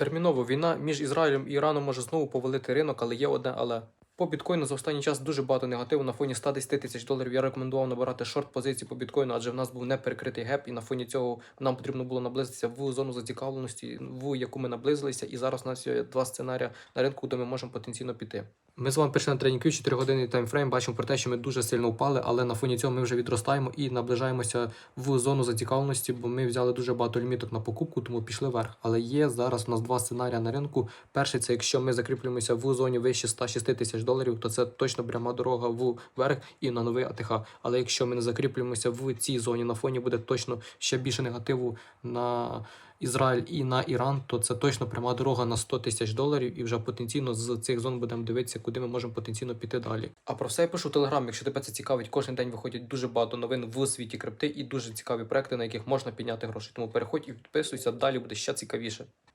Терміново війна між Ізраїлем і Іраном може знову повалити ринок, але є одне але. По біткоїну за останній час дуже багато негативу. На фоні 110 тисяч доларів я рекомендував набирати шорт позиції по біткоїну, адже в нас був неперекритий геп, і на фоні цього нам потрібно було наблизитися в зону зацікавленості, в яку ми наблизилися. І зараз у нас є два сценарії на ринку, де ми можемо потенційно піти. Ми з вами пішли на TradingView 4 години таймфрейм. Бачимо про те, що ми дуже сильно впали, але на фоні цього ми вже відростаємо і наближаємося в зону зацікавленості, бо ми взяли дуже багато ліміток на покупку, тому пішли вверх. Але є зараз у нас два сценарії на ринку. Перший це якщо ми закріплюємося в зоні вище 106 тисяч доларів, то це точно пряма дорога вверх і на новий АТХ. Але якщо ми не закріплюємося в цій зоні, на фоні буде точно ще більше негативу на Ізраїль і на Іран, то це точно пряма дорога на 100 тисяч доларів, і вже потенційно з цих зон будемо дивитися, куди ми можемо потенційно піти далі. А про все я пишу в Телеграм. Якщо тебе це цікавить, кожен день виходять дуже багато новин в світі крипти і дуже цікаві проекти, на яких можна підняти гроші. Тому переходь і підписуйся, далі буде ще цікавіше.